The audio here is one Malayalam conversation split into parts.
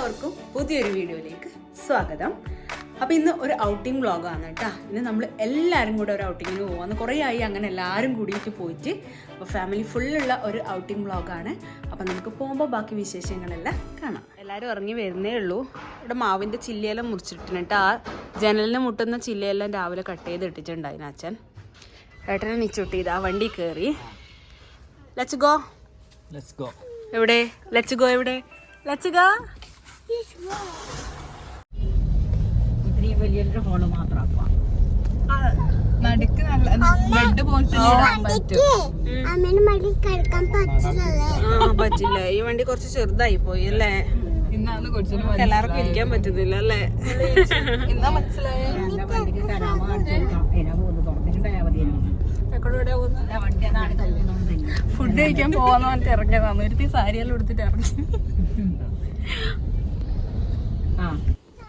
എല്ലാവർക്കും പുതിയൊരു വീഡിയോയിലേക്ക് സ്വാഗതം. അപ്പോൾ ഇന്ന് ഒരു ഔട്ടിംഗ് വ്ളോഗാണ് കേട്ടോ. ഇന്ന് നമ്മൾ എല്ലാവരും കൂടെ ഒരു ഔട്ടിങ്ങിന് പോകാമെന്ന് കുറേ ആയി അങ്ങനെ എല്ലാവരും കൂടിയിട്ട് പോയിട്ട് അപ്പോൾ ഫാമിലി ഫുള്ളുള്ള ഒരു ഔട്ടിംഗ് വ്ളോഗാണ് അപ്പോൾ നമുക്ക് പോകുമ്പോൾ ബാക്കി വിശേഷങ്ങളെല്ലാം കാണാം. എല്ലാവരും ഇറങ്ങി വരുന്നേ ഉള്ളൂ. ഇവിടെ മാവിന്റെ ചില്ലയെല്ലാം മുറിച്ചിട്ടുണ്ട് ആ ജനലിന് മുട്ടുന്ന ചില്ലയെല്ലാം രാവിലെ കട്ട് ചെയ്ത് ഇട്ടിട്ടുണ്ടായിരുന്നു അച്ഛൻ. ഏട്ടനെ നിച്ചുട്ടി ഇതാ വണ്ടി കയറി ലെറ്റ്സ് ഗോ ലെറ്റ്സ് ഗോ എവിടെ? ലെറ്റ്സ് ഗോ എവിടെ? ലെറ്റ്സ് ഗോ വലിയൊരു ഹോൾ നടുക്ക് നല്ല ബെഡ് പോലത്തെ പറ്റില്ല. ഈ വണ്ടി കുറച്ച് ചെറുതായി പോയി അല്ലേ? ഇന്നാണ് എല്ലാവർക്കും ഇരിക്കാൻ പറ്റുന്നില്ല അല്ലേ? ഇന്നാ മനസ്സിലായ? ഫുഡ് കഴിക്കാൻ പോവാന്ന് പറഞ്ഞിട്ട് ഇറങ്ങിയതാണ് ഒരു സാരിയെല്ലാം എടുത്തിട്ട് ഇറങ്ങി. ആ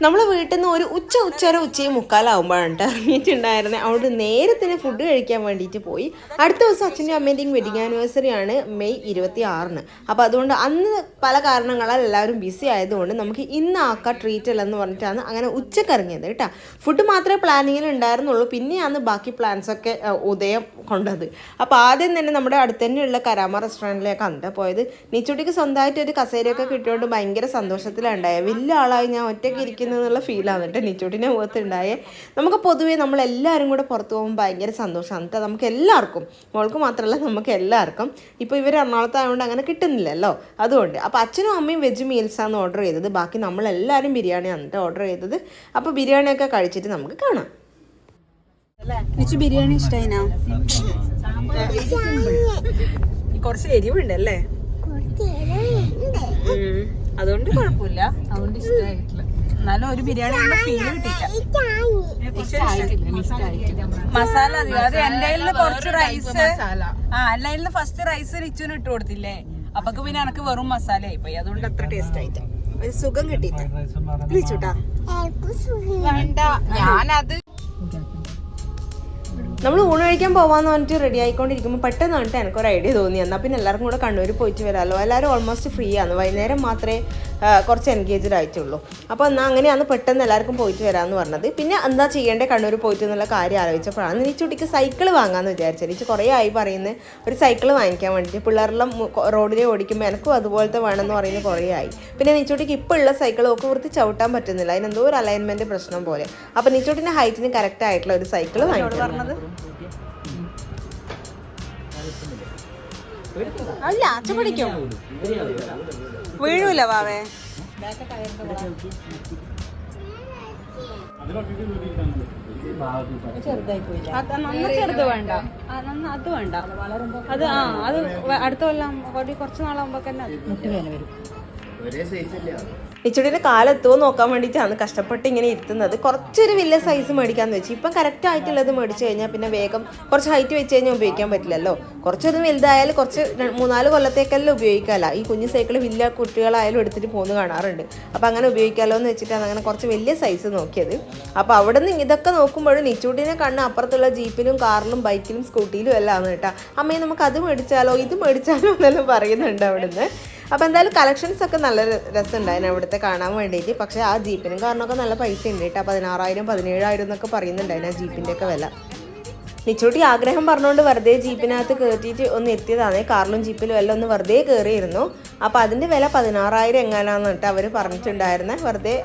നമ്മൾ വീട്ടിൽ നിന്ന് ഒരു ഉച്ച ഉച്ചര ഉച്ചയും മുക്കാലാവുമ്പോഴാണ് ട്ടോ ഇറങ്ങിയിട്ടുണ്ടായിരുന്നത് അവിടെ നേരെ തന്നെ ഫുഡ് കഴിക്കാൻ വേണ്ടിയിട്ട് പോയി. അടുത്ത ദിവസം അച്ഛന്റെ അമ്മേന്റെയും വെഡിങ് ആനിവേഴ്സറി ആണ് മെയ് ഇരുപത്തി ആറിന് അപ്പോൾ അതുകൊണ്ട് അന്ന് പല കാരണങ്ങളാൽ എല്ലാവരും ബിസി ആയതുകൊണ്ട് നമുക്ക് ഇന്ന് ആക്കാം ട്രീറ്റ് അല്ലെന്ന് പറഞ്ഞിട്ടാണ് അങ്ങനെ ഉച്ചയ്ക്ക് ഇറങ്ങിയത് കേട്ടോ. ഫുഡ് മാത്രമേ പ്ലാനിങ്ങിൽ ഉണ്ടായിരുന്നുള്ളൂ. പിന്നെയാണ് ബാക്കി പ്ലാൻസ് ഒക്കെ ആ, ഉദയം കൊണ്ടത്. അപ്പോൾ ആദ്യം തന്നെ നമ്മുടെ അടുത്ത് തന്നെയുള്ള കരാമ റെസ്റ്റോറന്റിലേക്ക് അന്ത പോയത്. നീച്ചുട്ടിക്ക് സ്വന്തമായിട്ട് ഒരു കസേരയൊക്കെ കിട്ടിയോണ്ട് ഭയങ്കര സന്തോഷത്തിലുണ്ടായത് വലിയ ആളായി ഞാൻ ഒറ്റയ്ക്ക് ഇരിക്കുന്നു എന്നുള്ള ഫീലാണ് കേട്ടോ നിച്ചോട്ടിന്റെ മുഖത്തുണ്ടായേ. നമുക്ക് പൊതുവേ നമ്മൾ എല്ലാവരും കൂടെ പുറത്ത് പോകുമ്പോൾ ഭയങ്കര സന്തോഷമാണ്. കേട്ടോ നമുക്ക് എല്ലാവർക്കും മോൾക്ക് മാത്രമല്ല നമുക്ക് എല്ലാവർക്കും. ഇപ്പോൾ ഇവർ എറണാകുളത്തായതുകൊണ്ട് അങ്ങനെ കിട്ടുന്നില്ലല്ലോ. അതുകൊണ്ട് അപ്പോൾ അച്ഛനും അമ്മയും വെജ് മീൽസാണ് ഓർഡർ ചെയ്തത്. ബാക്കി നമ്മളെല്ലാവരും ബിരിയാണിയാണ് കേട്ടോ ഓർഡർ ചെയ്തത്. അപ്പോൾ ബിരിയാണിയൊക്കെ കഴിച്ചിട്ട് നമുക്ക് കാണാം. നിച്ചു ബിരിയാണി ഇഷ്ടായിനാ? കുറച്ച് എരിവുണ്ട്. അല്ലേ. അതുകൊണ്ട് കുഴപ്പമില്ല. അതുകൊണ്ട് ഇഷ്ടമായിട്ടില്ല എന്നാലും ഒരു ബിരിയാണി ഫീൽ കിട്ടിയില്ല മസാല അധികം അത് എന്റെ കയ്യിൽ കുറച്ച് റൈസ് ആ എന്റെ കയ്യിൽ ഫസ്റ്റ് റൈസ് റിച്ചുവിന് ഇട്ട് കൊടുത്തില്ലേ? അപ്പൊ പിന്നെ എനക്ക് വെറും മസാല പോയി. അതുകൊണ്ട് അത്ര ടേസ്റ്റ് ആയിട്ട് ഒരു സുഖം കിട്ടിയിട്ട് വിളിച്ചുട്ടാ എനിക്ക് സുഖം. വേണ്ട. ഞാനത് നമ്മൾ ഊണ് കഴിക്കാൻ പോവാന്ന് പറഞ്ഞിട്ട് റെഡി ആയിക്കൊണ്ടിരിക്കുമ്പോൾ പെട്ടെന്ന് പറഞ്ഞിട്ട് എനിക്കൊരു ഐഡിയ തോന്നി. എന്നാൽ പിന്നെ എല്ലാവർക്കും കൂടെ കണ്ണൂർ പോയിട്ട് വരാമല്ലോ എല്ലാവരും ഓൾമോസ്റ്റ് ഫ്രീ ആണ്. വൈകുന്നേരം മാത്രമേ കുറച്ച് എൻഗേജ്ഡ് ആയിട്ടുള്ളൂ. അപ്പോൾ എന്നാൽ അങ്ങനെയാണ് പെട്ടെന്ന് എല്ലാവർക്കും പോയിട്ട് വരാമെന്ന് പറഞ്ഞത്. പിന്നെ എന്താ ചെയ്യേണ്ടത് കണ്ണൂർ പോയിട്ട് എന്നുള്ള കാര്യം ആലോചിച്ചപ്പോഴാണ്. നിച്ചുട്ടിക്ക് സൈക്കിൾ വാങ്ങാമെന്ന് വിചാരിച്ചത്. എനിക്ക് കുറേ ആയി പറയുന്നത് ഒരു സൈക്കിൾ വാങ്ങിക്കാൻ വേണ്ടിയിട്ട് പിള്ളേരെല്ലാം റോഡിലേ ഓടിക്കുമ്പോൾ എനിക്കും അതുപോലത്തെ വേണമെന്ന് പറയുന്നത് കുറേ ആയി. പിന്നെ നീച്ചോട്ടിക്ക് ഇപ്പോൾ ഉള്ള സൈക്കിൾ ഒക്കെ വൃത്തി ചവിട്ടാൻ പറ്റുന്നില്ല. അതിനെന്തോ ഒരു അലൈൻമെന്റ് പ്രശ്നം പോലെ. അപ്പോൾ നീച്ചോട്ടിന്റെ ഹൈറ്റിന് കറക്റ്റ് ആയിട്ടുള്ള ഒരു സൈക്കിൾ വാങ്ങിക്കണം അല്ല അച്ഛൻ പിടിക്കും? വീഴൂല വാവേ. അത് നന്ന ചെറുത് വേണ്ട. നന്ന അത് വേണ്ട. അത് ആ അത് അടുത്ത കൊല്ലം കുറച്ചു നാളാകുമ്പോ തന്നെ അത്? നിച്ചുടിന്റെ കാലെത്തുമോ നോക്കാൻ വേണ്ടിയിട്ടാണ് കഷ്ടപ്പെട്ട് ഇങ്ങനെ ഇരുത്തുന്നത്. കുറച്ചൊരു വലിയ സൈസ് മേടിക്കാന്ന് വെച്ചു. ഇപ്പം കറക്റ്റ് ആയിട്ടുള്ളത് മേടിച്ചു കഴിഞ്ഞാൽ പിന്നെ വേഗം കുറച്ച് ഹൈറ്റ് വെച്ച് കഴിഞ്ഞാൽ ഉപയോഗിക്കാൻ പറ്റില്ലല്ലോ. കുറച്ചൊന്നും വലുതായാലും കുറച്ച് മൂന്നാൽ കൊല്ലത്തേക്കെല്ലാം ഉപയോഗിക്കാമല്ല ഈ കുഞ്ഞു സൈക്കിൾ വലിയ കുട്ടികളായാലും എടുത്തിട്ട് പോകുന്നു കാണാറുണ്ട്. അപ്പോൾ അങ്ങനെ ഉപയോഗിക്കാമല്ലോ എന്ന് വെച്ചിട്ടാണ് അങ്ങനെ കുറച്ച് വലിയ സൈസ് നോക്കിയത്. അപ്പോൾ അവിടെ നിന്ന് ഇതൊക്കെ നോക്കുമ്പോഴും നിച്ചൂട്ടിനെ കണ്ണ് അപ്പുറത്തുള്ള ജീപ്പിലും കാറിലും ബൈക്കിലും സ്കൂട്ടിയിലും എല്ലാം ആണ് കേട്ടോ. അമ്മയെ നമുക്ക് അത് മേടിച്ചാലോ ഇത് മേടിച്ചാലോ എന്നെല്ലാം പറയുന്നുണ്ട് അവിടുന്ന്. അപ്പോൾ എന്തായാലും കളക്ഷൻസ് ഒക്കെ നല്ല രസമുണ്ടായിരുന്നു അവിടുത്തെ കാണാൻ വേണ്ടിയിട്ട്. പക്ഷേ ആ ജീപ്പിനും കാരണമൊക്കെ നല്ല പൈസ ഉണ്ട് കേട്ടോ. പതിനാറായിരം പതിനേഴായിരം എന്നൊക്കെ പറയുന്നുണ്ടായിരുന്നു ആ ജീപ്പിന്റെ ഒക്കെ വില. നിച്ചൂട്ടി ആഗ്രഹം പറഞ്ഞുകൊണ്ട് വെറുതെ ജീപ്പിനകത്ത് കയറ്റിയിട്ട് ഒന്ന് എത്തിയതാണ്. കാറിലും ജീപ്പിലും എല്ലാം ഒന്ന് വെറുതെ കയറിയിരുന്നു അപ്പോൾ അതിന്റെ വില പതിനാറായിരം എങ്ങാനാന്ന് കേട്ടോ അവർ പറഞ്ഞിട്ടുണ്ടായിരുന്നത് വെറുതെ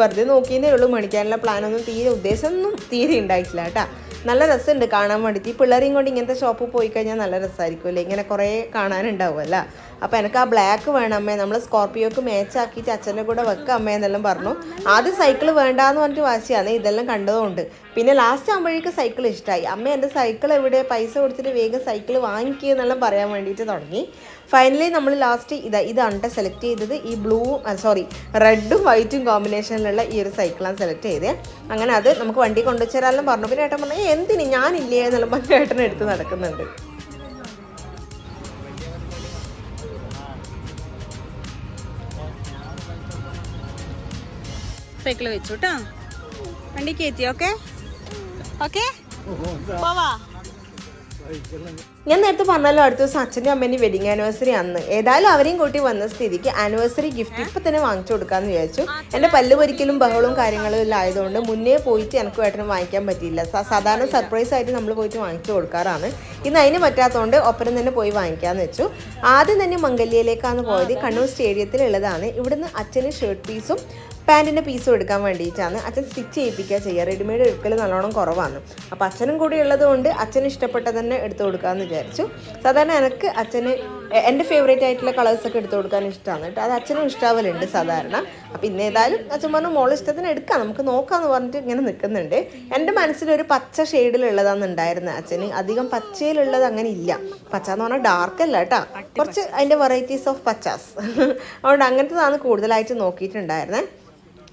വെറുതെ നോക്കിയതേ ഉള്ളൂ. മേടിക്കാനുള്ള പ്ലാനൊന്നും തീരെ ഉദ്ദേശമൊന്നും തീരെ ഉണ്ടായിട്ടില്ല കേട്ടോ. നല്ല രസമുണ്ട് കാണാൻ വേണ്ടിയിട്ട്. ഈ പിള്ളേരെയും കൊണ്ട് ഇങ്ങനത്തെ ഷോപ്പിൽ പോയി കഴിഞ്ഞാൽ നല്ല രസമായിരിക്കുമല്ലേ ഇങ്ങനെ കുറേ കാണാനുണ്ടാവുമല്ല. അപ്പോൾ എനിക്ക് ആ ബ്ലാക്ക് വേണം അമ്മേ. നമ്മൾ സ്കോർപ്പിയോക്ക് മാച്ച് ആക്കിയിട്ട് അച്ഛന്റെ കൂടെ വെക്കാം അമ്മേ എന്നെല്ലാം പറഞ്ഞു. ആദ്യം സൈക്കിൾ വേണ്ടാന്ന് പറഞ്ഞിട്ട് വാശിയാണ് ഇതെല്ലാം കണ്ടതുകൊണ്ട്. പിന്നെ ലാസ്റ്റ് ആകുമ്പോഴേക്ക് സൈക്കിൾ ഇഷ്ടമായി അമ്മ എന്റെ സൈക്കിൾ എവിടെ പൈസ കൊടുത്തിട്ട് വേഗം സൈക്കിൾ വാങ്ങിക്കുക എന്നെല്ലാം പറയാൻ വേണ്ടിയിട്ട് തുടങ്ങി. ഫൈനലി നമ്മൾ ലാസ്റ്റ് ഇതാ ഇതാണ് സെലക്ട് ചെയ്തത്. ഈ ബ്ലൂ സോറി റെഡും വൈറ്റും കോമ്പിനേഷനിലുള്ള ഈ ഒരു സൈക്കിളാണ് സെലക്ട് ചെയ്തത് അങ്ങനെ അത് നമുക്ക് വണ്ടി കൊണ്ടുവച്ചേരാലും പറഞ്ഞു. പിന്നെ ഏട്ടൻ പറഞ്ഞു "ഏയ്, എന്തിന്? ഞാനില്ലേ? എന്നുള്ള പറഞ്ഞ ഏട്ടൻ നടക്കുന്നുണ്ട്. സൈക്കിൾ വെച്ചു കേട്ടോ വണ്ടി കയറ്റി ഓക്കെ? ഓക്കെ? പോവാ. ഞാൻ നേരത്തെ പറഞ്ഞല്ലോ അടുത്ത ദിവസം അച്ഛന്റെ അമ്മേന്റെ വെഡിങ് ആനിവേഴ്സറി അന്ന്. ഏതായാലും അവരെയും കൂട്ടി വന്ന സ്ഥിതിക്ക് ആനിവേഴ്സറി ഗിഫ്റ്റ് ഇപ്പം തന്നെ വാങ്ങിച്ചു കൊടുക്കാമെന്ന് വിചാരിച്ചു. എന്റെ പല്ല് പൊരിക്കലും ബഹളവും കാര്യങ്ങളും എല്ലാം ആയതുകൊണ്ട് മുന്നേ പോയിട്ട് എനിക്ക് ഏട്ടനും വാങ്ങിക്കാൻ പറ്റിയില്ല. സാധാരണ സർപ്രൈസ് ആയിട്ട് നമ്മൾ പോയിട്ട് വാങ്ങിച്ചു കൊടുക്കാറാണ്. ഇന്ന് അതിന് പറ്റാത്തതുകൊണ്ട് ഒപ്പരം തന്നെ പോയി വാങ്ങിക്കാമെന്ന് വെച്ചു. ആദ്യം തന്നെ മംഗല്യയിലേക്കാണ് പോയത്. കണ്ണൂർ സ്റ്റേഡിയത്തിലുള്ളതാണ്. ഇവിടുന്ന് അച്ഛന് ഷർട്ട് പീസും പാന്റിന്റെ പീസും എടുക്കാൻ വേണ്ടിയിട്ടാണ് അച്ഛൻ സ്റ്റിച്ച് ചെയ്യിപ്പിക്കുക ചെയ്യുക. റെഡിമെയ്ഡ് എടുക്കൽ നല്ലോണം കുറവാണ്. അപ്പോൾ അച്ഛനും കൂടി ഉള്ളതുകൊണ്ട് അച്ഛന് ഇഷ്ടപ്പെട്ട തന്നെ എടുത്തു കൊടുക്കാമെന്ന് വിചാരിച്ചു. സാധാരണ എനിക്ക് അച്ഛന് എന്റെ ഫേവറേറ്റ് ആയിട്ടുള്ള കളേഴ്സൊക്കെ എടുത്തു കൊടുക്കാൻ ഇഷ്ടമാണ് കേട്ടോ. അത് അച്ഛനും ഇഷ്ടാവലുണ്ട് സാധാരണ. അപ്പോൾ ഇന്ന് ഏതായാലും അച്ഛൻ പറഞ്ഞു മോൾ ഇഷ്ടത്തിന് എടുക്കാം. നമുക്ക് നോക്കാമെന്ന് പറഞ്ഞിട്ട് ഇങ്ങനെ നിൽക്കുന്നുണ്ട്. എന്റെ മനസ്സിലൊരു പച്ച ഷെയ്ഡിലുള്ളതാണ് ഉണ്ടായിരുന്നത് അച്ഛന്. അധികം പച്ചയിലുള്ളത് അങ്ങനെ ഇല്ല. പച്ച എന്ന് പറഞ്ഞാൽ ഡാർക്ക് അല്ല കേട്ടോ. കുറച്ച് അതിന്റെ വെറൈറ്റീസ് ഓഫ് പച്ചാസ് അതുകൊണ്ട് അങ്ങനത്തതാണ് കൂടുതലായിട്ട് നോക്കിയിട്ടുണ്ടായിരുന്നത്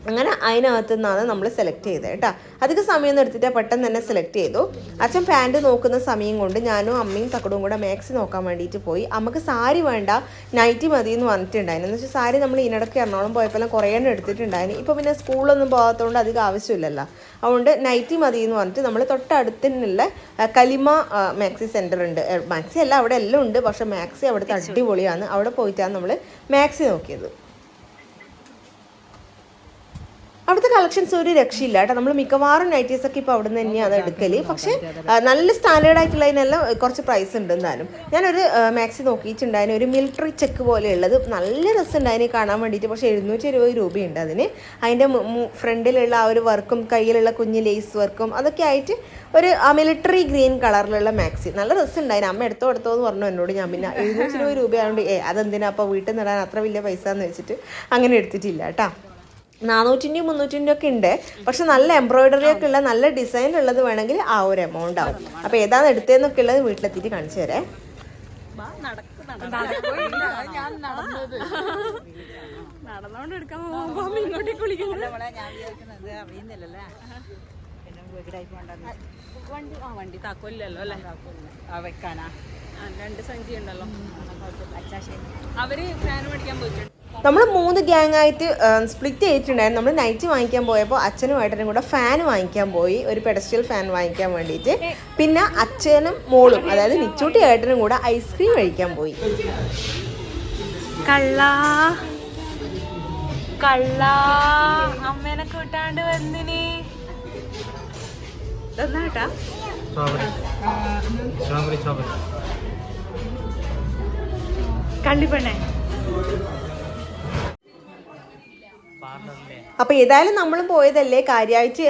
അങ്ങനെ അതിനകത്തു നിന്നാണ് നമ്മൾ സെലക്ട് ചെയ്തത് കേട്ടോ. അധികം സമയം എടുത്തിട്ട് പെട്ടെന്ന് തന്നെ സെലക്ട് ചെയ്തു. അച്ഛൻ പാന്റ് നോക്കുന്ന സമയം കൊണ്ട് ഞാനും അമ്മയും തക്കടും കൂടെ മാക്സി നോക്കാൻ വേണ്ടിയിട്ട് പോയി. അമ്മയ്ക്ക് സാരി വേണ്ട. നൈറ്റി മതി എന്ന് പറഞ്ഞിട്ടുണ്ടായിരുന്നു. എന്ന് വെച്ചാൽ സാരി നമ്മൾ ഇതിനിടയ്ക്ക് എറണാകുളം പോയപ്പോൾ കുറേ എണ്ണം എടുത്തിട്ടുണ്ടായിരുന്നു. ഇപ്പോൾ പിന്നെ സ്കൂളൊന്നും പോകാത്തതുകൊണ്ട് അധികം ആവശ്യമില്ലല്ലോ. അതുകൊണ്ട് നൈറ്റി മതി എന്ന് പറഞ്ഞിട്ട് നമ്മൾ തൊട്ടടുത്തുള്ള കലിമ മാക്സി സെന്റർ ഉണ്ട്. മാക്സി അല്ല അവിടെ എല്ലാം ഉണ്ട്. പക്ഷേ മാക്സി അവിടുത്തെ അടിപൊളിയാണ്. അവിടെ പോയിട്ടാണ് നമ്മൾ മാക്സി നോക്കിയത്. അവിടുത്തെ കളക്ഷൻസ് ഒരു രക്ഷയില്ല. കേട്ടോ നമ്മൾ മിക്കവാറും നൈറ്റീസ് ഒക്കെ ഇപ്പോൾ അവിടെ നിന്ന് തന്നെയാണ് എടുക്കൽ. പക്ഷേ നല്ല സ്റ്റാൻഡേർഡ് ആയിട്ടുള്ളതിനെല്ലാം കുറച്ച് പ്രൈസ് ഉണ്ട് എന്നാലും. ഞാനൊരു മാക്സി നോക്കിയിട്ടുണ്ടായിരുന്നു ഒരു മിലിറ്ററി ചെക്ക് പോലെയുള്ളത്. നല്ല രസമുണ്ടായിരുന്നു കാണാൻ വേണ്ടിയിട്ട്. പക്ഷേ എഴുന്നൂറ്റി ഇരുപത് രൂപയുണ്ട് അതിന്. അതിന്റെ ഫ്രണ്ടിലുള്ള ആ ഒരു വർക്കും കയ്യിലുള്ള കുഞ്ഞ് ലേസ് വർക്കും അതൊക്കെ ആയിട്ട് ഒരു മിലിറ്ററി ഗ്രീൻ കളറിലുള്ള മാക്സി നല്ല രസമുണ്ടായിരുന്നു അമ്മ എടുത്തോ എടുത്തോ എന്ന് പറഞ്ഞു എന്നോട് ഞാൻ പിന്നെ എഴുന്നൂറ്റി ഇരുപത് രൂപയായതുകൊണ്ട് ഏ അതെന്തിനാ? അപ്പോൾ വീട്ടിൽ നിന്ന് ഇടാൻ അത്ര വലിയ പൈസ എന്ന് വെച്ചിട്ട് അങ്ങനെ എടുത്തിട്ടില്ല കേട്ടോ. നാനൂറ്റിന്റെയും മുന്നൂറ്റിന്റെയും ഒക്കെ ഉണ്ട്. പക്ഷെ നല്ല എംബ്രോയിഡറി ഒക്കെ ഉള്ള നല്ല ഡിസൈൻ ഉള്ളത് വേണമെങ്കിൽ ആ ഒരു എമൗണ്ട് ആവും. അപ്പോൾ ഏതാണ് എടുത്തതെന്നൊക്കെ ഉള്ളത് വീട്ടിലെത്തിയിട്ട് കാണിച്ചു തരേ. നടന്നോണ്ട് എടുക്കാൻ പോകുമ്പോ അറിയുന്നില്ലല്ലേ? വണ്ടി ആ വണ്ടി താക്കോലില്ലല്ലോ അല്ലേ? ആ വെക്കാനാ. രണ്ട് സഞ്ചി ഉണ്ടല്ലോ. അവർ ഫാൻ മേടിക്കാൻ പോയിട്ടുണ്ട്. നമ്മൾ മൂന്ന് ഗ്യാങ് ആയിട്ട് സ്പ്ലിറ്റ് ചെയ്തിട്ടുണ്ടായിരുന്നു. നമ്മൾ നൈറ്റ് വാങ്ങിക്കാൻ പോയപ്പോൾ അച്ഛനും ഏട്ടനും കൂടെ ഫാൻ വാങ്ങിക്കാൻ പോയി. ഒരു പെഡസ്റ്റൽ ഫാൻ വാങ്ങിക്കാൻ വേണ്ടിയിട്ട്. പിന്നെ അച്ഛനും മോളും അതായത് നിച്ചൂട്ടി ഏട്ടനും കൂടെ ഐസ്ക്രീം കഴിക്കാൻ പോയി. കള്ള. കള്ള. അമ്മേനെ കൂട്ടാണ്ട് വന്നിനി. ഇതൊന്നാട്ടാ കള്ളിപ്പെണ്ണേ അപ്പോൾ ഏതായാലും നമ്മൾ പോയതല്ലേ? കാര്യമായിട്ട്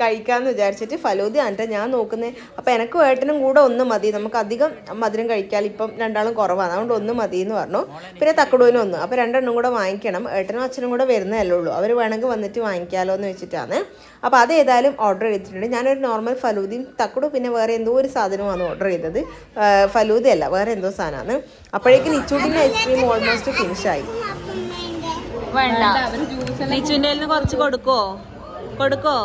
കഴിക്കാമെന്ന് വിചാരിച്ചിട്ട് ഫലോദി എന്നിട്ട് ഞാൻ നോക്കുന്നത് അപ്പോൾ എനിക്ക് ഏട്ടനും കൂടെ ഒന്ന് മതി. നമുക്ക് അധികം മധുരം കഴിക്കാൻ ഇപ്പം രണ്ടാളും കുറവാണ്. അതുകൊണ്ട് ഒന്ന് മതി എന്ന് പറഞ്ഞു. പിന്നെ തക്കടൂനും ഒന്ന് അപ്പോൾ രണ്ടെണ്ണം കൂടെ വാങ്ങിക്കണം. ഏട്ടനും അച്ഛനും കൂടെ വരുന്നതല്ലേ ഉള്ളൂ. അവർ വേണമെങ്കിൽ വന്നിട്ട് വാങ്ങിക്കാമല്ലോ എന്ന് വെച്ചിട്ടാണ്. അപ്പോൾ അത് ഏതായാലും ഓർഡർ ചെയ്തിട്ടുണ്ട്. ഞാനൊരു നോർമൽ ഫലൂദിയും തക്കടും പിന്നെ വേറെ എന്തോ ഒരു സാധനമാണ് ഓർഡർ ചെയ്തത്. ഫലൂദയല്ല വേറെ എന്തോ സാധനമാണ്. അപ്പോഴേക്കും ഇച്ചൂട്ടിന്റെ ഐസ്ക്രീം ഓൾമോസ്റ്റ് ഫിനിഷായി വേണ്ട. നിച്ചുവിന്റെ കുറച്ച് കൊടുക്കോ. കൊടുക്കോ?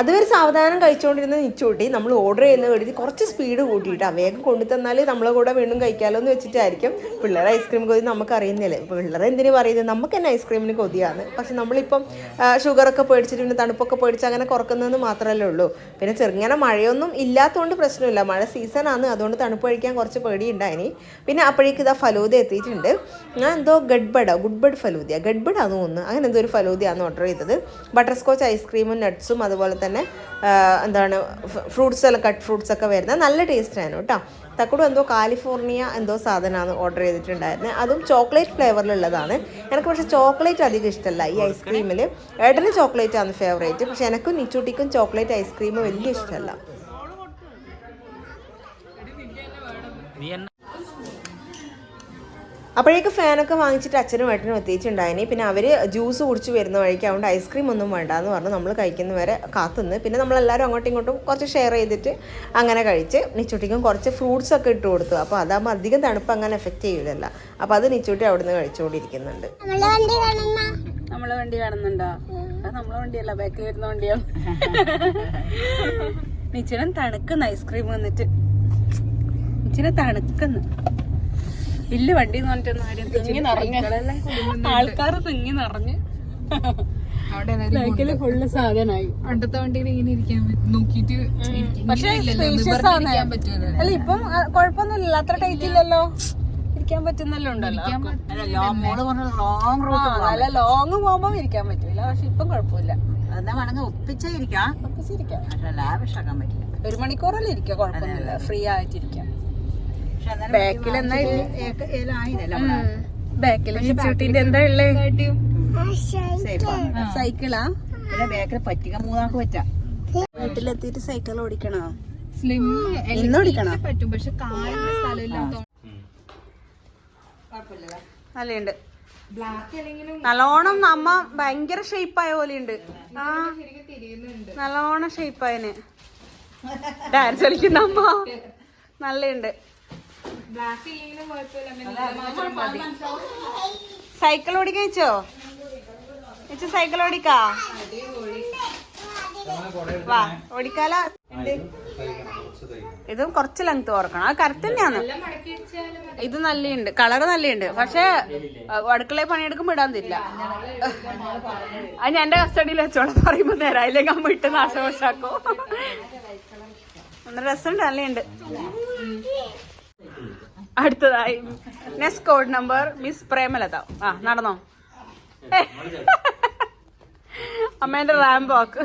അതുവരെ സാവധാനം കഴിച്ചുകൊണ്ടിരുന്ന നിച്ചൂട്ടി നമ്മൾ ഓർഡർ ചെയ്യുന്ന കഴിഞ്ഞ് കുറച്ച് സ്പീഡ് കൂട്ടിയിട്ട്. വേഗം കൊണ്ടു തന്നാൽ നമ്മളെ കൂടെ വീണ്ടും കഴിക്കാമല്ലോ എന്ന് വെച്ചിട്ടായിരിക്കും പിള്ളേർ ഐസ്ക്രീം കൊതി നമുക്ക് അറിയുന്നില്ലേ? പിള്ളേർ എന്തിനു പറയുന്നത്? നമുക്ക് തന്നെ ഐസ്ക്രീമിന് കൊതിയാണ്. പക്ഷെ നമ്മളിപ്പം ഷുഗറൊക്കെ പേടിച്ചിട്ട് പിന്നെ തണുപ്പൊക്കെ പേടിച്ച് അങ്ങനെ കുറക്കുന്നതെന്ന് മാത്രമല്ലേ ഉള്ളൂ. പിന്നെ ചെറുങ്ങനെ മഴയൊന്നും ഇല്ലാത്തതുകൊണ്ട് പ്രശ്നമില്ല. മഴ സീസണാണ് അതുകൊണ്ട് തണുപ്പ് കഴിക്കാൻ കുറച്ച് പേടിയുണ്ടായിനി പിന്നെ അപ്പോഴേക്ക് ഇതാ ഫലൂദ എത്തിയിട്ടുണ്ട്. ഞാൻ എന്തോ ഗഡ്ബഡ. ഗുഡ്ബഡ് ഫലൂദിയ. ഗഡ്ബഡാന്ന് തോന്നുന്നു. അങ്ങനെ എന്തോ ഒരു ഫലൂദിയാണ് ഓർഡർ ചെയ്തത്. ബട്ടർ സ്കോച്ച് ഐസ്ക്രീമും നട്ട്സും അതുപോലെ തന്നെ എന്താണ് ഫ്രൂട്ട്സ് എല്ലാം കട്ട് ഫ്രൂട്ട്സ് ഒക്കെ വരുന്ന നല്ല ടേസ്റ്റ് ആയിരുന്നു കേട്ടോ. തക്കുടു എന്തോ കാലിഫോർണിയ എന്തോ സാധനമാണ് ഓർഡർ ചെയ്തിട്ടുണ്ടായിരുന്നത് അതും ചോക്ലേറ്റ് ഫ്ലേവറിലുള്ളതാണ് എനിക്ക് പക്ഷേ ചോക്ലേറ്റ് അധികം ഇഷ്ടമല്ല ഈ ഐസ്ക്രീമിൽ ഏട്ടന് ചോക്ലേറ്റ് ആണ് ഫേവറേറ്റ് പക്ഷേ എനിക്കും നിച്ചൂട്ടിക്കും ചോക്ലേറ്റ് ഐസ്ക്രീം വലിയ ഇഷ്ടമല്ല അപ്പോഴേക്ക് ഫാനൊക്കെ വാങ്ങിച്ചിട്ട് അച്ഛനും ഏട്ടനും എത്തിയിട്ടുണ്ടായിനി. പിന്നെ അവർ ജ്യൂസ് കുടിച്ച് വരുന്ന വഴിക്ക് അതുകൊണ്ട് ഐസ്ക്രീം ഒന്നും വേണ്ട എന്ന് പറഞ്ഞ്. നമ്മൾ കഴിക്കുന്നവരെ കാത്തുനിന്ന്. പിന്നെ നമ്മളെല്ലാവരും അങ്ങോട്ടും ഇങ്ങോട്ടും കുറച്ച് ഷെയർ ചെയ്തിട്ട് അങ്ങനെ കഴിച്ച് നിച്ചുട്ടിക്കും കുറച്ച് ഫ്രൂട്ട്സ് ഒക്കെ ഇട്ട് കൊടുത്തു. അപ്പോൾ അതാകുമ്പോൾ അധികം തണുപ്പ് അങ്ങനെ എഫക്റ്റ് ചെയ്യില്ലല്ല അപ്പോൾ അത് നിച്ചുട്ടി അവിടുന്ന് കഴിച്ചുകൊണ്ടിരിക്കുന്നുണ്ട്. നമ്മളെ വണ്ടി കാണുന്നുണ്ടോ? അത് നമ്മളെ വണ്ടിയല്ല ബാക്കിൽ വരുന്ന വണ്ടിയാണ്. നിച്ചിനം തണുക്കുന്ന ഐസ്ക്രീം വന്നിട്ട്. നിച്ചിനെ തണുക്കുന്നു. ഇല്ല വണ്ടി എന്ന് പറഞ്ഞിട്ടൊന്നും ആരും തിങ്ങി നിറഞ്ഞ. ആൾക്കാർ തിങ്ങി നിറഞ്ഞ്. ബാക്കിൽ ഫുള്ള് സാധനമായി. പണ്ടത്തെ വണ്ടിയിൽ ഇങ്ങനെ ഇരിക്കാൻ നോക്കിട്ട് പക്ഷെ അല്ല ഇപ്പം ആ, കുഴപ്പമൊന്നുമില്ല അത്ര ടൈറ്റ് ഇല്ലല്ലോ. ഇരിക്കാൻ പറ്റുന്നല്ലോ ഉണ്ടല്ലോ. മോൾ പറഞ്ഞ ലോങ് പോകുമ്പോ ഇരിക്കാൻ പറ്റൂല. പക്ഷെ ഇപ്പം കുഴപ്പമില്ല. ഒരു മണിക്കൂറല്ലേ ഇരിക്കാം കുഴപ്പമൊന്നുമില്ല. ഫ്രീ ആയിട്ടിരിക്കാം. ബാക്കിൽ ഏലായില്ലല്ലോ ബാക്കിൽ ഇൻസ്റ്റിറ്റ്യൂട്ടിന്റെ എന്താ ഉള്ളേ? സൈക്കിളാ. പിന്നെ ബാക്കിൽ പറ്റിക്കാൻ മൂന്നാൾക്ക് പറ്റാ. വീട്ടിലെത്തിയിട്ട് സൈക്കിൾ ഓടിക്കണോ? സ്ലിം ഇന്ന് ഓടിക്കണോ? പറ്റും. പക്ഷെ കാലിന് സ്ഥലമില്ലാത്ത നല്ലുണ്ട് നല്ലോണം അമ്മ ഭയങ്കര ഷേപ്പായ പോലെയുണ്ട്. ആ. നല്ലോണം ഷേപ്പായന് ഡാൻസ് കളിക്കുന്ന അമ്മ. നല്ലുണ്ട് സൈക്കിൾ ഓടിക്കാൻ വെച്ചോ? വെച്ച് സൈക്കിൾ ഓടിക്കാ. വാ ഓടിക്കാല. ഇതും കുറച്ച് ലെങ്ത് ഓർക്കണം. അത് കറക്റ്റ് തന്നെയാണ്. ഇത് നല്ലുണ്ട് കളറ് നല്ലുണ്ട് പക്ഷെ അടുക്കള പണിയെടുക്കുമ്പോ ഇടാൻ തരില്ല അത് എന്റെ കസ്റ്റഡിയിൽ വെച്ചോളാം പറയുമ്പോ നേരം അല്ലെങ്കിൽ അമ്മ ഇട്ട് നാശവശാക്കോ ഒന്ന് രസമുണ്ട് നല്ലുണ്ട് അടുത്തതായി. Next code number miss Premalatha ആ നടന്നോ? അമ്മേന്റെ റാമ്പ് വാക്ക്.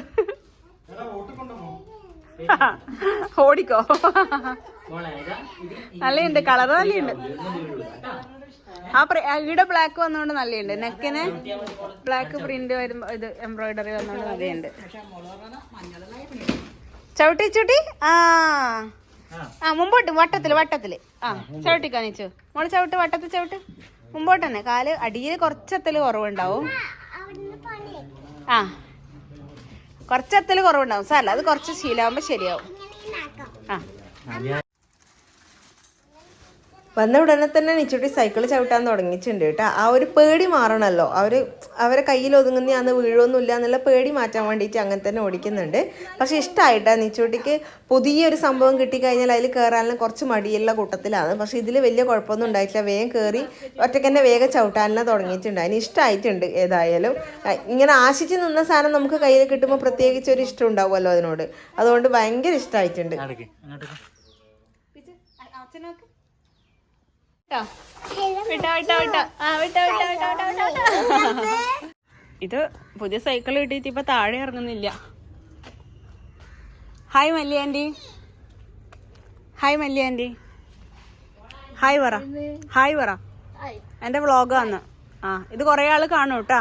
ഓടിക്കോ. നല്ലുണ്ട് കളർ നല്ലുണ്ട് ആ ഈടെ ബ്ലാക്ക് വന്നോണ്ട് നല്ലുണ്ട് നെക്കിന് ബ്ലാക്ക് പ്രിന്റ് വരുമ്പോ ഇത് എംബ്രോയിഡറി വന്നോണ്ട് നല്ലുണ്ട് ചവിട്ടി ചുട്ടി ആ. ആ മുമ്പോട്ട് വട്ടത്തിൽ വട്ടത്തിൽ. ആ ചവിട്ടി കാണിച്ചു. മോൾ ചവിട്ട് വട്ടത്തിൽ ചവിട്ട്. മുമ്പോട്ട് തന്നെ കാൽ അടിയിൽ കുറച്ചെത്തൽ കുറവുണ്ടാവും. ആ. കുറച്ചെത്തൽ കുറവുണ്ടാവും. സാറല്ല അത് കുറച്ച് ശീലാവുമ്പോ ശരിയാവും. ആ. വന്ന ഉടനെ തന്നെ നിച്ചുട്ടി സൈക്കിൾ ചവിട്ടാൻ തുടങ്ങിയിട്ടുണ്ട് കേട്ടോ. ആ ഒരു പേടി മാറണമല്ലോ അവർ അവരെ കയ്യിൽ ഒതുങ്ങുന്ന അന്ന് വീഴൊന്നുമില്ല എന്നുള്ള പേടി മാറ്റാൻ വേണ്ടിയിട്ട് അങ്ങനെ തന്നെ ഓടിക്കുന്നുണ്ട്. പക്ഷെ ഇഷ്ടമായിട്ടാ നിച്ചുട്ടിക്ക് പുതിയൊരു സംഭവം കിട്ടിക്കഴിഞ്ഞാൽ അതിൽ കയറാനും കുറച്ച് മടിയുള്ള കൂട്ടത്തിലാണ്. പക്ഷെ ഇതിൽ വലിയ കുഴപ്പമൊന്നും ഉണ്ടായിട്ടില്ല. വേഗം കയറി ഒറ്റയ്ക്ക് തന്നെ വേഗം ചവിട്ടാനെല്ലാം തുടങ്ങിയിട്ടുണ്ട്. അതിന് ഇഷ്ടമായിട്ടുണ്ട് ഏതായാലും. ഇങ്ങനെ ആശിച്ച് നിന്ന സാധനം നമുക്ക് കയ്യിൽ കിട്ടുമ്പോൾ പ്രത്യേകിച്ച് ഒരു ഇഷ്ടം ഉണ്ടാവുമല്ലോ അതിനോട്. അതുകൊണ്ട് ഭയങ്കര ഇഷ്ടമായിട്ടുണ്ട് അച്ഛനൊക്കെ ഇത് പുതിയ സൈക്കിൾ കിട്ടിയിട്ട് ഇപ്പൊ താഴെ ഇറങ്ങുന്നില്ല. ഹായ് മല്ലിയാന്റി ഹായ് മല്ലിയാന്റി ഹായ് പറ. ഹായ് പറ. എന്റെ വ്ളോഗാന്ന് ആ ഇത് കുറേ ആൾ കാണും കേട്ടാ.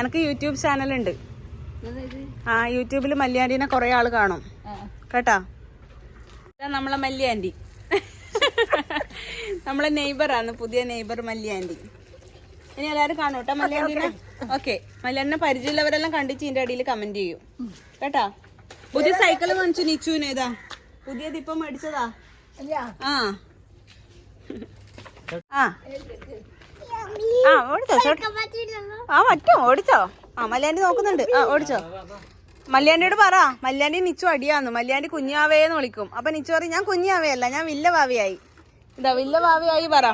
എനിക്ക് യൂട്യൂബ് ചാനലുണ്ട് ആ യൂട്യൂബിൽ മല്ലിയാന്റീനെ കുറേ ആൾ കാണും. കേട്ടാ? നമ്മളെ മല്ലിയാന്റി നമ്മളെ നെയ്ബറാണ് പുതിയ നെയ്ബർ മല്ലിയാന്റി ഇനി എല്ലാവരും കാണും കേട്ടോ മല്ലിയാന്റീനെ ഓക്കെ. മല്ലിയാന്റിനെ പരിചയമുള്ളവരെല്ലാം കണ്ടിട്ട് ഇതിന്റെ അടിയിൽ കമന്റ് ചെയ്യും. കേട്ടാ? പുതിയ സൈക്കിൾ വാങ്ങിച്ചു നിച്ചുവിന് ഏതാ? പുതിയത് ഇപ്പൊ മേടിച്ചതാ? ആ. ആ. ആ ഓടിച്ചോ ആ പറ്റും ഓടിച്ചോ. ആ മല്യാണ്ടി നോക്കുന്നുണ്ട്. ആ ഓടിച്ചോ. മല്യാണ്ടിയോട് പറ മല്യാണ്ടി നിച്ചു അടിയാന്ന് മല്യാണ്ടി കുഞ്ഞാവേന്ന് വിളിക്കും. അപ്പൊ നിച്ചു പറയും ഞാൻ കുഞ്ഞാവയല്ല ഞാൻ വില്ല ഭാവിയായി ഇതാ വില്ല ഭാവിയായി പറ.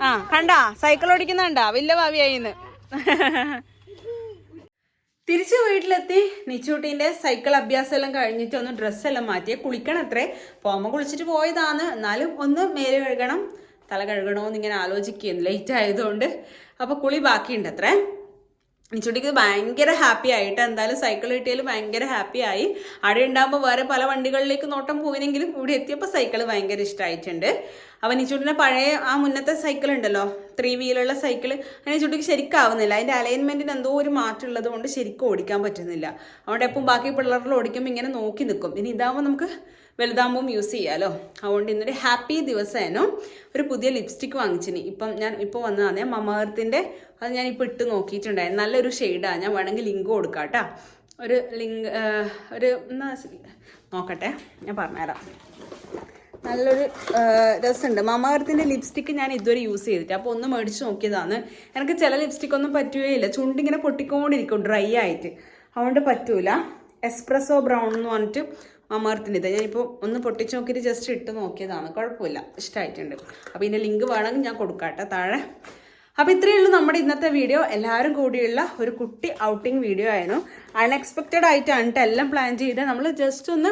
ആ കണ്ടാ? സൈക്കിൾ ഓടിക്കുന്നുണ്ടാ? വില്ല ഭാവിയായി തിരിച്ചു വീട്ടിലെത്തി. നിച്ചൂട്ടീന്റെ സൈക്കിൾ അഭ്യാസം എല്ലാം കഴിഞ്ഞിട്ട് ഒന്ന് ഡ്രസ്സെല്ലാം മാറ്റിയേ. കുളിക്കണം അത്രേ പോമ കുളിച്ചിട്ട് പോയതാണ്. എന്നാലും ഒന്ന് മേൽ കഴുകണം. തല കഴുകണമെന്ന് ഇങ്ങനെ ആലോചിക്കുന്നു ലേറ്റ് ആയതുകൊണ്ട്. അപ്പോൾ കുളി ബാക്കിയുണ്ട് അത്രേ നിച്ചൂട്ടിക്ക് ഭയങ്കര ഹാപ്പി ആയിട്ട് എന്തായാലും സൈക്കിൾ കിട്ടിയാൽ ഭയങ്കര ഹാപ്പി ആയി. അവിടെ ഉണ്ടാകുമ്പോൾ വേറെ പല വണ്ടികളിലേക്ക് നോട്ടം പോയിനെങ്കിലും കൂടി എത്തിയപ്പോൾ സൈക്കിൾ ഭയങ്കര ഇഷ്ടമായിട്ടുണ്ട് അപ്പം നിച്ചൂട്ടിന്റെ പഴയ ആ മുന്നത്തെ സൈക്കിൾ ഉണ്ടല്ലോ ത്രീ വീലുള്ള സൈക്കിൾ അതിന് ചുട്ടിക്ക് ശരിക്കാവുന്നില്ല. അതിന്റെ അലൈൻമെന്റിന് എന്തോ ഒരു മാറ്റം ഉള്ളത് കൊണ്ട് ശരിക്കും ഓടിക്കാൻ പറ്റുന്നില്ല. അതുകൊണ്ട് എപ്പം ബാക്കി പിള്ളേരിൽ ഓടിക്കുമ്പോൾ ഇങ്ങനെ നോക്കി നിൽക്കും ഇനി ഇതാകുമ്പോൾ നമുക്ക് വലുതാകുമ്പോൾ യൂസ് ചെയ്യാമല്ലോ അതുകൊണ്ട് ഇന്നൊരു ഹാപ്പി ദിവസമായിരുന്നു ഒരു പുതിയ ലിപ്സ്റ്റിക് വാങ്ങിച്ചിന്. ഇപ്പം ഞാൻ ഇപ്പോൾ വന്നതാണ് മമാർത്തിന്റെ അത് ഞാൻ ഇപ്പോൾ ഇട്ട് നോക്കിയിട്ടുണ്ടായിരുന്നു. നല്ലൊരു ഷെയ്ഡാണ് ഞാൻ വേണമെങ്കിൽ ലിങ്ക് കൊടുക്കാം കേട്ടോ ഒരു ലിങ്ക് ഒരു എന്നാ നോക്കട്ടെ. ഞാൻ പറഞ്ഞുതരാം. നല്ലൊരു രസമുണ്ട്. മാമാകരത്തിന്റെ ലിപ്സ്റ്റിക്ക് ഞാൻ ഇതുവരെ യൂസ് ചെയ്തിട്ട് അപ്പോൾ ഒന്ന് മേടിച്ച് നോക്കിയതാണ്. എനിക്ക് ചില ലിപ്സ്റ്റിക് ഒന്നും പറ്റുകയില്ല ചുണ്ടിങ്ങനെ പൊട്ടിക്കൊണ്ടിരിക്കും ഡ്രൈ ആയിട്ട്. അതുകൊണ്ട് പറ്റൂല. എസ്പ്രസോ ബ്രൗൺ എന്ന് പറഞ്ഞിട്ട് മാമാകരത്തിന്റെ ഇത് ഞാനിപ്പോൾ ഒന്ന് പൊട്ടിച്ച് നോക്കിയിട്ട് ജസ്റ്റ് ഇട്ട് നോക്കിയതാണ്. കുഴപ്പമില്ല. ഇഷ്ടമായിട്ടുണ്ട് അപ്പോൾ ഇതിന്റെ ലിങ്ക് വേണമെങ്കിൽ ഞാൻ കൊടുക്കാട്ടെ. താഴെ. അപ്പോൾ ഇത്രയേ ഉള്ളൂ നമ്മുടെ ഇന്നത്തെ വീഡിയോ എല്ലാവരും കൂടിയുള്ള ഒരു കുട്ടി ഔട്ടിംഗ് വീഡിയോ ആയിരുന്നു. അൺഎക്സ്പെക്റ്റഡ് ആയിട്ടാണ് എല്ലാം പ്ലാൻ ചെയ്ത് നമ്മൾ ജസ്റ്റ് ഒന്ന്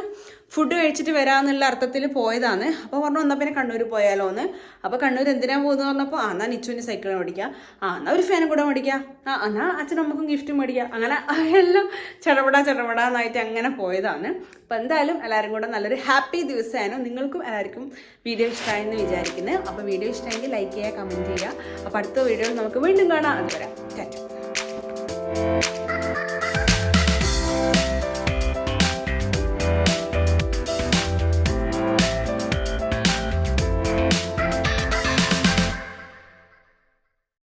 ഫുഡ് കഴിച്ചിട്ട് വരാമെന്നുള്ള അർത്ഥത്തിൽ പോയതാണ്. അപ്പോൾ പറഞ്ഞു എന്നാൽ പിന്നെ കണ്ണൂർ പോയാലോ എന്ന് അപ്പോൾ കണ്ണൂർ എന്തിനാ പോകുന്നത് പറഞ്ഞപ്പോൾ ആ എന്നാൽ നിച്ചുവിന് സൈക്കിൾ മേടിക്കാം ആ എന്നാൽ ഒരു ഫാനും കൂടെ മേടിക്കാം ആ എന്നാൽ അച്ഛൻ നമുക്കും ഗിഫ്റ്റ് മേടിക്കാം. അങ്ങനെ എല്ലാം ചടപടാ ചടപടാ എന്നായിട്ട് അങ്ങനെ പോയതാണ്. അപ്പോൾ എന്തായാലും എല്ലാവരും കൂടെ നല്ലൊരു ഹാപ്പി ദിവസമായിരുന്നു. നിങ്ങൾക്കും എല്ലാവർക്കും വീഡിയോ ഇഷ്ടമായെന്ന് വിചാരിക്കുന്നത് അപ്പോൾ വീഡിയോ ഇഷ്ടമെങ്കിൽ ലൈക്ക് ചെയ്യുക കമന്റ് ചെയ്യുക. അപ്പോൾ അടുത്ത വീഡിയോ നമുക്ക് വീണ്ടും കാണാം. അതുവരെ ടാറ്റ.